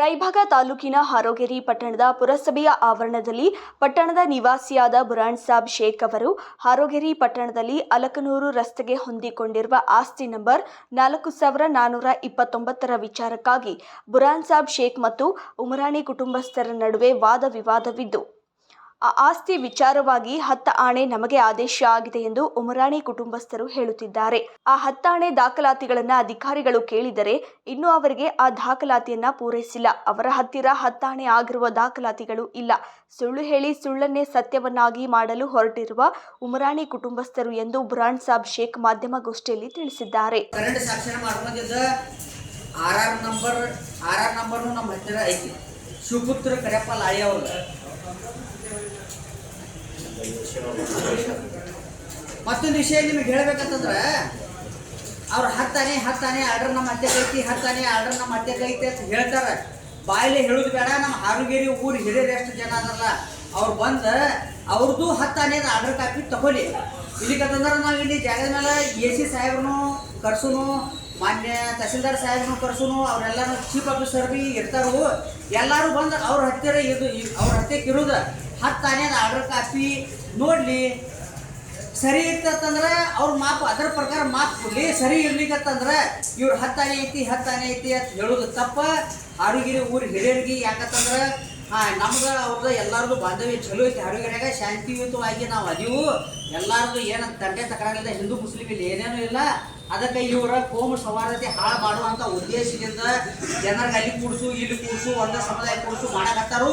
ರಾಯಭಾಗ ತಾಲೂಕಿನ ಹಾರೋಗೇರಿ ಪಟ್ಟಣದ ಪುರಸಭೆಯ ಆವರಣದಲ್ಲಿ ಪಟ್ಟಣದ ನಿವಾಸಿಯಾದ ಬುರಾಣ್ ಸಾಬ್ ಶೇಖ್ ಅವರು ಹಾರೋಗೇರಿ ಪಟ್ಟಣದಲ್ಲಿ ಅಲಕನೂರು ರಸ್ತೆಗೆ ಹೊಂದಿಕೊಂಡಿರುವ ಆಸ್ತಿ ನಂಬರ್ ನಾಲ್ಕು ಸಾವಿರ ನಾನ್ನೂರ ಇಪ್ಪತ್ತೊಂಬತ್ತರ ವಿಚಾರಕ್ಕಾಗಿ ಬುರಾನ್ ಸಾಬ್ ಶೇಖ್ ಮತ್ತು ಉಮರಾಣಿ ಕುಟುಂಬಸ್ಥರ ನಡುವೆ ವಾದ ವಿವಾದವಿದ್ದು. ಆ ಆಸ್ತಿ ವಿಚಾರವಾಗಿ ಹತ್ತ ಆಣೆ ನಮಗೆ ಆದೇಶ ಆಗಿದೆ ಎಂದು ಉಮರಾಣಿ ಕುಟುಂಬಸ್ಥರು ಹೇಳುತ್ತಿದ್ದಾರೆ. ಆ ಹತ್ತಾಣೆ ದಾಖಲಾತಿಗಳನ್ನ ಅಧಿಕಾರಿಗಳು ಕೇಳಿದರೆ ಇನ್ನು ಅವರಿಗೆ ಆ ದಾಖಲಾತಿಯನ್ನ ಪೂರೈಸಿಲ್ಲ. ಅವರ ಹತ್ತಿರ ಹತ್ತಾಣೆ ಆಗಿರುವ ದಾಖಲಾತಿಗಳು ಇಲ್ಲ. ಸುಳ್ಳು ಹೇಳಿ ಸುಳ್ಳನ್ನೇ ಸತ್ಯವನ್ನಾಗಿ ಮಾಡಲು ಹೊರಟಿರುವ ಉಮರಾಣಿ ಕುಟುಂಬಸ್ಥರು ಎಂದು ಬುರಾನ್ ಸಾಬ್ ಶೇಖ್ ಮಾಧ್ಯಮಗೋಷ್ಠಿಯಲ್ಲಿ ತಿಳಿಸಿದ್ದಾರೆ. ನಂಬರ್ ನಂಬರ್ನು ನಮ್ಮ ಹತ್ತಿರ ಮತ್ತೊಂದು ವಿಷಯ ನಿಮಗೆ ಹೇಳ್ಬೇಕಂತಂದ್ರೆ, ಅವ್ರು ಹತ್ತಾನೆ ಹತ್ತಾನೆ, ಆರ್ಡರ್ ನಮ್ಮ ಅತ್ತೆ ಐತಿ, ಹತ್ತಾನೆ, ಆರ್ಡರ್ ನಮ್ಮ ಅತ್ತೆ ಐತಿ ಅಂತ ಹೇಳ್ತಾರೆ. ಬಾಯಲ್ಲಿ ಹೇಳೋದು ಬೇಡ, ನಮ್ಮ ಹಾರುಗೇರಿ ಊರು ಹಿರಿಯರು ಎಷ್ಟು ಜನ ಅದಲ್ಲ ಅವ್ರು ಬಂದು ಅವ್ರದ್ದು ಹತ್ತಾನೆ ಆರ್ಡರ್ ಕಾಪಿ ತಗೊಳ್ಳಿ. ಇಲ್ಲಿಕಂತಂದ್ರೆ ನಾವು ಇಲ್ಲಿ ಜಾಗದ ಮೇಲೆ ಎ ಸಿ ಸಾಹೇಬ್ರನ್ನು ಕರ್ಸುನು, ಮಾನ್ಯ ತಹಸೀಲ್ದಾರ್ ಸಾಹೇಬ್ರನ್ನು ಕರ್ಸುನು ಅವರೆಲ್ಲರೂ ಚೀಫ್ ಆಫೀಸರ್ ಬಿ ಇರ್ತಾರು. ಎಲ್ಲರೂ ಬಂದು ಅವ್ರ ಹತ್ತಿರ ಇದು ಅವ್ರ ಹತ್ತಿರ ಇರೋದು. ಹತ್ತಾನೆ ಆರ್ಡರ್ ಕಾಪಿ. ನೋಡಲಿ, ಸರಿ ಇರ್ತಂದ್ರೆ ಅವ್ರ ಮಾತು ಅದರ ಪ್ರಕಾರ ಮಾತು ಕೊಡ್ಲಿ. ಸರಿ ಇರ್ಲಿಕ್ಕಂತಂದ್ರೆ ಇವ್ರು ಹತ್ತಾನೆ ಐತಿ ಹತ್ತಾನೆ ಐತಿ ಅಂತ ಹೇಳೋದು ತಪ್ಪ. ಆರೋಗ್ಯ ಊರು ಹಿರಿಯರಿಗೆ ಯಾಕಂತಂದ್ರೆ ಹಾ, ನಮ್ಗೆ ಅವ್ರದ್ದು ಎಲ್ಲಾರ್ದು ಬಾಂಧವ್ಯ ಚಲೋ ಐತಿ. ಆರೋಗ್ಯಾಗ ಶಾಂತಿಯುತವಾಗಿ ನಾವು ಅದೀವು. ಎಲ್ಲರದು ಏನಂತ ತಂಡೆ ತಕರಾಗಿಲ್ಲ ಹಿಂದೂ ಮುಸ್ಲಿಮ್ ಇಲ್ಲಿ ಏನೇನು ಇಲ್ಲ. ಅದಕ್ಕೆ ಇವರ ಕೋಮು ಸೌಹಾರ್ದತೆ ಹಾಳು ಮಾಡುವಂಥ ಉದ್ದೇಶದಿಂದ ಜನರಿಗೆ ಅಲ್ಲಿ ಕೂಡಿಸು, ಇಲ್ಲಿ ಕೂಡಿಸು, ಒಂದ ಸಮುದಾಯ ಕೂಡಿಸು ಮಾಡಕತ್ತಾರು.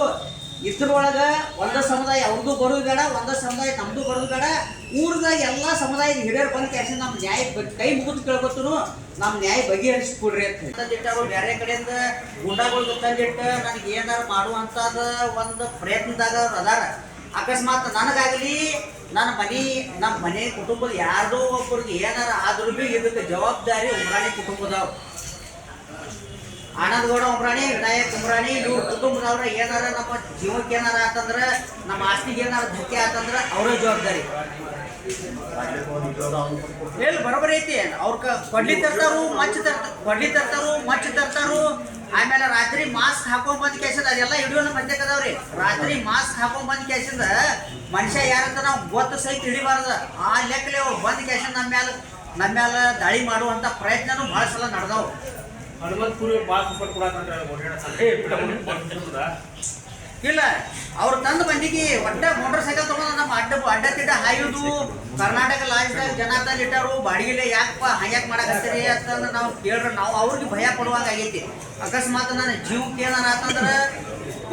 ಇದ್ರೊಳಗ ಒಂದ ಸಮುದಾಯ ಅವ್ರದ್ದು ಬರೋದು ಬೇಡ, ಒಂದ ಸಮುದಾಯ ನಮ್ದು ಬರೋದು ಬೇಡ. ಊರ್ದಾಗ ಎಲ್ಲಾ ಸಮುದಾಯದ ಹಿರಿಯರು ಬಂದ ಕೆಲಸ ನಮ್ಮ ನ್ಯಾಯ ಕೈ ಮುಗಿದು ಕೇಳ್ಕೊತನು ನಮ್ಮ ನ್ಯಾಯ ಬಗೆಹರಿಸ್ಕೊಡ್ರಿ ಅಂತ ತಂದಿಟ್ಟರು ಬೇರೆ ಕಡೆಯಿಂದ ಗುಂಡಾಗಳು ಜಟ್ಟ ನನಗೆ ಏನಾರು ಮಾಡುವಂಥದ್ದು ಒಂದು ಪ್ರಯತ್ನದಾಗ ಅವ್ರು ಅದಾರ. ಅಕಸ್ಮಾತ್ ನನಗಾಗಲಿ ನನ್ನ ಮನೆ ನಮ್ಮ ಮನೆ ಕುಟುಂಬದ ಯಾರ್ದೋ ಒಬ್ಬರಿಗೆ ಏನಾರ ಆದ್ರೂ ಇದಕ್ಕೆ ಜವಾಬ್ದಾರಿ ಉಮ್ರಾಣಿ ಕುಟುಂಬದವ್ರು. ಆನಂದಗೌಡ ಉಮ್ರಾಣಿ, ವಿನಾಯಕ್ ಉಮ್ರಾಣಿ, ಇವ್ರ ಕುಟುಂಬದವ್ರ ಏನಾರ ನಮ್ಮ ಜೀವಕ್ಕೆ ಏನಾರ ಆತಂದ್ರ, ನಮ್ಮ ಆಸ್ತಿಗೆ ಏನಾರ ಧಕ್ಕೆ ಆತಂದ್ರ ಅವರೇ ಜವಾಬ್ದಾರಿ. ಎಲ್ಲಿ ಬರೋಬರಿ ಐತಿ? ಅವ್ರ ಬಡ್ಡಿ ತರ್ತಾರು, ಮಚ್ಚ ತರ್ತ ಕೊಡ್ಲಿ ತರ್ತಾರು, ಮಚ್ಚ ತರ್ತಾರು. ಆಮೇಲೆ ರಾತ್ರಿ ಮಾಸ್ಕ್ ಹಾಕೊಂಡ್ ಬಂದ್ ಕೇಸಿಂದ, ಅದೆಲ್ಲ ಹಿಡಿಯೋಣ ಮಂದ್ಯಕ್ ಅದಾವ್ರಿ. ರಾತ್ರಿ ಮಾಸ್ಕ್ ಹಾಕೊಂಡ್ ಬಂದ್ ಕೇಸಿಂದ, ಮನುಷ್ಯ ಯಾರಂತ ನಾವು ಗೊತ್ತ ಸಹಿತ ಹಿಡಿಬಾರ್ದ ಆ ಲೆಕ್ಕಲೆ ಅವ್ರು ಬಂದ್ ಕೇಸಿಂದ ನಮ್ಮ ಮ್ಯಾಲ ನಮ್ಮ ಮ್ಯಾಲ ದಾಳಿ ಮಾಡುವಂತ ಪ್ರಯತ್ನನೂ ಬಹಳ ಸಲ ನಡೆದವು. ಹನುಮಂತಪುರ ಭಾಳ ಸಪೋರ್ಟ್ ಕೊಡಕಂದ್ರೆ ಇಲ್ಲ ಅವ್ರು ತಂದು ಬಂದಿಗೆ ಒಟ್ಟ ಮೋಟರ್ ಸೈಕಲ್ ತಗೊಂಡು ನಮ್ಮ ಅಡ್ಡ ಅಡ್ಡ ತಿಡ್ಡ ಹಾಯುದು. ಕರ್ನಾಟಕ ಲಾಜ್ದಾಗ ಜನಾರ್ದನ್ ಇಟ್ಟಾರು ಬಾಡಿಗೆಲೆ ಯಾಕಪ್ಪ ಹಂಗ್ಯಾಕ್ ಮಾಡಕತ್ತೀರಿ ಅಂತಂದ್ರೆ ನಾವು ಕೇಳ್ರ ನಾವು ಅವ್ರಿಗೆ ಭಯ ಕೊಡುವಾಗ ಆಗೈತಿ. ಅಕಸ್ಮಾತ್ ನನ್ನ ಜೀವಕ್ಕೆ ಏನಾರ ಆತಂದ್ರೆ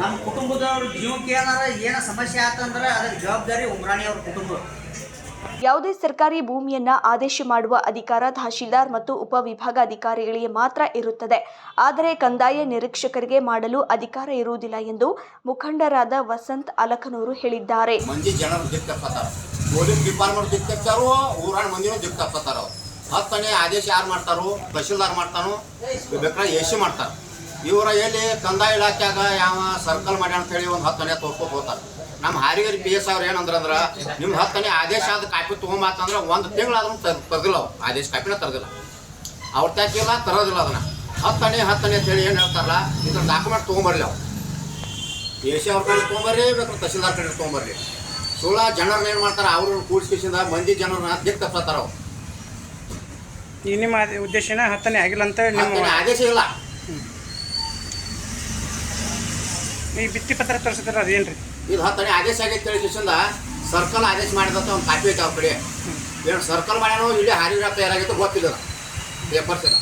ನಮ್ಮ ಕುಟುಂಬದವ್ರ ಜೀವಕ್ಕೆ ಏನಾರ ಏನ ಸಮಸ್ಯೆ ಆತಂದ್ರೆ ಅದ್ರ ಜವಾಬ್ದಾರಿ ಉಮ್ರಾಣಿ ಅವ್ರ ಕುಟುಂಬ. ಯಾವುದೇ ಸರ್ಕಾರಿ ಭೂಮಿಯನ್ನ ಆದೇಶ ಮಾಡುವ ಅಧಿಕಾರ ತಹಶೀಲ್ದಾರ್ ಮತ್ತು ಉಪವಿಭಾಗಾಧಿಕಾರಿಗಳಿಗೆ ಮಾತ್ರ ಇರುತ್ತದೆ. ಆದರೆ ಕಂದಾಯ ನಿರೀಕ್ಷಕರಿಗೆ ಮಾಡಲು ಅಧಿಕಾರ ಇರುವುದಿಲ್ಲ ಎಂದು ಮುಖಂಡರಾದ ವಸಂತ್ ಅಲಕನೂರು ಹೇಳಿದ್ದಾರೆ. ಹತ್ತನೇ ಆದೇಶ ಯಾರು ಮಾಡ್ತಾರೋ, ತಹಶೀಲ್ದಾರ್ ಮಾಡ್ತಾನೋ, ಬೇಕಾದ್ರೆ ಇವರ ಎಲ್ಲಿ ಕಂದಾಯ ಇಲಾಖೆಯಾಗ ಯಾವ ಸರ್ಕಲ್ ಮಾಡ್ಯಾಣ ಅಂತ ಹೇಳಿ ಒಂದು ಹತ್ತನೇ ತೋರ್ಸ್ಕೊತ ನಮ್ಮ ಹಾರಿಗರಿ ಪಿ ಎಸ್ ಅವ್ರು ಏನಂದ್ರ ಅಂದ್ರೆ ನಿಮ್ಮ ಹತ್ತನೇ ಆದೇಶ ಆದ ಕಾಪಿ ತೊಗೊಂಬಾತಂದ್ರೆ ಒಂದು ತಿಂಗಳಾದ್ರೂ ತರದಿಲ್ಲ ಅವು ಆದೇಶ ಕಾಪಿನ ತರದಿಲ್ಲ. ಅವ್ರ ತಾಕಿಲ್ಲ ತರೋದಿಲ್ಲ ಅದನ್ನ. ಹತ್ತನೇ ಹತ್ತನೇ ಅಂತ ಹೇಳಿ ಏನು ಹೇಳ್ತಾರಲ್ಲ ಇದ್ರ ಡಾಕ್ಯುಮೆಂಟ್ ತೊಗೊಂಬರ್ಲಿ ಅವ್ರು. ಎಸ್ ಸಿ ಅವ್ರ ಕಡೆ ತೊಗೊಂಬರ್ರಿ ಬೇಕಾದ್ರೆ ತಹಸೀಲ್ದಾರ್ ಕಡೆ ತಗೊಂಬರ್ರಿ ಸುಳ್ಳ ಜನರನ್ನ ಏನು ಮಾಡ್ತಾರೆ ಅವ್ರನ್ನ ಕೂಡ್ಸ್ಕಿಸಿಂದ ಮಂದಿ ಜನರನ್ನ ದಿಕ್ ತಪ್ಪತ್ತಾರ ಅವ್ರು. ಈ ನಿಮ್ಮ ಉದ್ದೇಶನ ಹತ್ತನೇ ಆಗಿಲ್ಲ ಅಂತ ನಿಮ್ಮ ಆದೇಶ ಇಲ್ಲ. ಈ ಭಿತ್ತಿ ಪತ್ರ ತೋರಿಸಿದ್ರ ಅದೇನ್ರಿ? ಇದು ಹತ್ತನೇ ಆದೇಶ ಆಗೈತೆ ತಿಳಿಸಿಂದ ಸರ್ಕಲ್ ಆದೇಶ ಮಾಡಿದಂತ ಒಂದು ಕಾಪಿ ಐತೆ ಅವ್ರ ಕಡೆ. ಏನು ಸರ್ಕಲ್ ಮಾಡ್ಯಾನೋ ಇಲ್ಲಿ ಹಾರಿರ ತಯಾರಾಗಿತ್ತು ಗೊತ್ತಿಲ್ಲ. ಪೇಪರ್ಸ್ ಇಲ್ಲ